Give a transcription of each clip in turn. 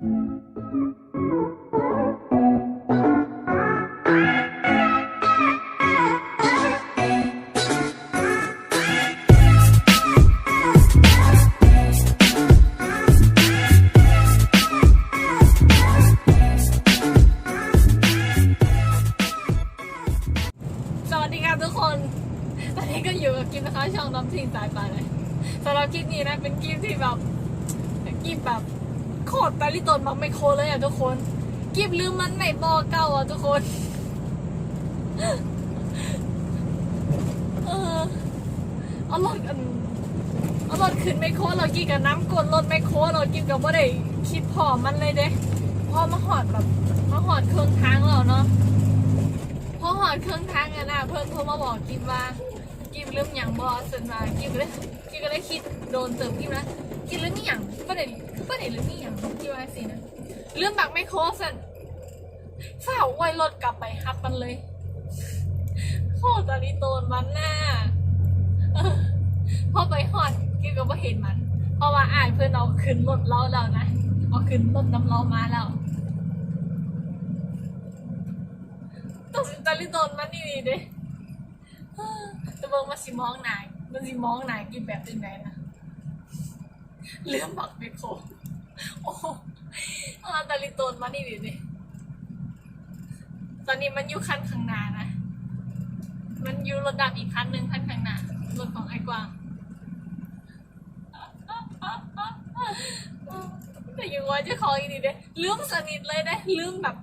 สวัสดีครับทุกคน ตอนนี้ก็อยู่กับกิมนะคะช่องน้ำทิ้งสายไปเลยสำหรับคลิปนี้นะเป็นคลิปที่แบบคลิปแบบ โคตรตาลิตนมักไมโครเลยอะทุกคนคลิปลืมมันไม่บอเก่าอะทุกคน เออเอารถกันเอารถขึ้นไมโครเรากินกับน้ำกดรถไมโครเรากินกับว่าได้คิดพอมันเลยเด้พอมาหอดแบบมาหอดเครื่องทางเราเนาะพอหอดเครื่องทางอะนะเพิ่นโทรมาบอกกิมว่ากิมลืมหยังบอสนมากิมก็เลยกิมก็เลยคิดโดนเติมกิมนะ กิมลืมนี่หยังประเด็นประเด็นลืมนี่หยังกิมว่าสินะลืมบักไม่โคสันฝ้าวไวรถกลับไปฮับมันเลยโคตรตีโตนมันน่ะเออพอไปหอดกิมก็บ่เห็นมัน เพราะว่าอ่านเพื่อนเอาขึ้นรถเราแล้วนะเอาขึ้นรถน้ำเรามาแล้วต้องตาลิโดนมันนี่ดีเด้แต่เบิ่งมาสิมองหนายมันสิมองหนายกินแบบเป็นไงนะ เลื่อมบักเบโคโอ้โหเอาตาลิโดนมันนี่ดีเด้ตอนนี้มันอยู่คันข้างหน้านะ มันอยู่รถดำอีกคันหนึ่งคันข้างหน้ารถของไอ้กวางแต่อยังว่าจะคออีดีเด้ลืมสนิทเลยเด้ลืมแบบ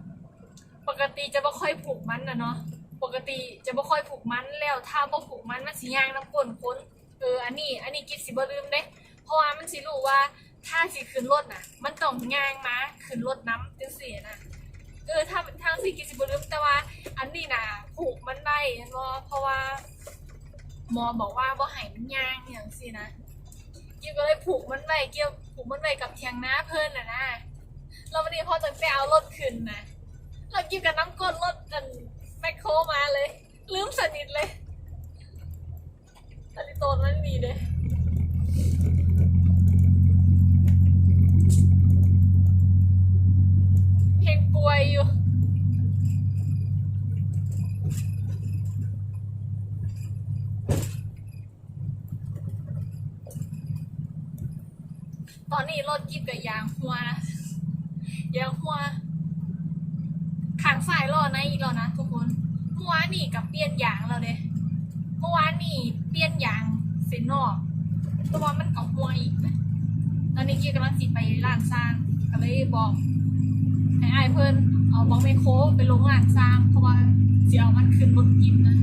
ปกติจะไม่ค่อยผูกมันนะเนาะปกติจะไม่ค่อยผูกมันแล้วถ้าบ่ผูกมันมันสิย่างน้ำก้นคนเอออันนี้ อันนี้กิฟสิบ่ลืมเด้ เพราะว่ามันสิรู้ว่าถ้าสิขึ้นรถน่ะ มันต้องย่างมาขึ้นรถน้ำจังซี่นะเออถ้าทางสิกิสิบลืมแต่ว่า อันนี้น่ะผูกมันได้เนาะเพราะว่าหมอบอกว่าบ่ให้มันย่างอย่างซี่นะกิฟก็เลยผูกมันไว้เกี่ยวผูกมันไว้กับเทียงน้าเพิ่นน่ะนะแล้ววันนี้พอตั้งแต่เอารถขึ้นนะเรากินกับน้ำก้นรถกันแมคโครมาเลย ลืมสนิทเลยตาลิโตนมันมีเลยเพลงป่วยอยู่ ตอ นี้รถกิบกับยางหัวนะยางหัวขางสายรอนะอีกแล้วนะทุกคนเมื่อวานนี่กับเปลี่ยนยางแล้วเด้เมื่อวานนี่เปลี่ยนยางเส้นนอกแตัวามันกับหัวอีกนะตอนนี้กี้กำลังสิไปร้านสร้างก็เลยบอกให้อายเพิ่อนเอาบอกไมโคไปลงร้านสร้างเพราะว่าเสียเอามันขึ้นรถกินนะ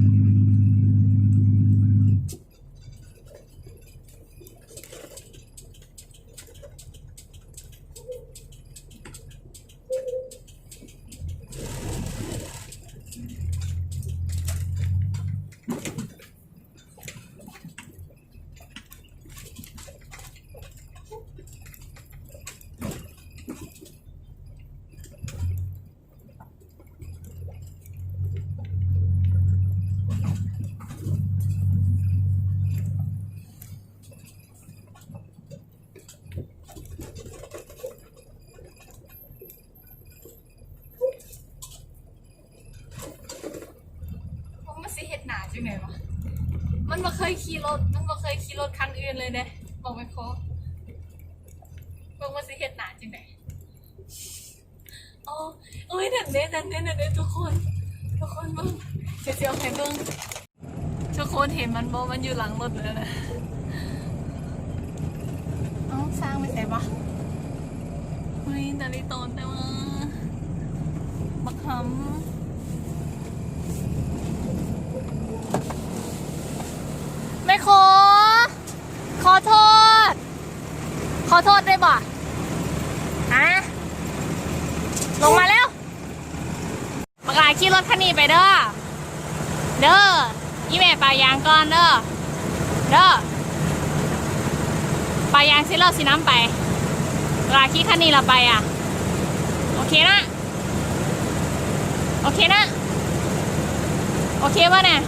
ผมมาสิ เฮ็ดหนาจังไงวะ มันบ่เคยขี่รถ มันบ่เคยขี่รถคันอื่นเลยเด้บอกไม่พอบอกว่าสิเฮ็ดหนาจังไงอ๋อเอ้ยนั่นเด้นั่นเด้นั่นเด้ทุกคน ทุกคนมึงเสียวๆให้เบิ่งทุกคนเห็นมันบ่มันอยู่หลังรถเลยนะเอ้าสร้างไม่ใช่ปะเฮ้ยตาลิโตนแต่ว่าบักหำ ไม่ขอ ข อโทษ ขอโทษได้บ่ฮะลงมาแล้วปากลาขี่รถคันนี้ไปเด้อ เด้อยี่แม่ปลายางก่อนเด้อ เด้อปลายางสิเลอสิน้ำไปปากลาขี่คันนี้เราไปอะ โอเคนะ โอเคนะ โอเคป่ะเนี่ย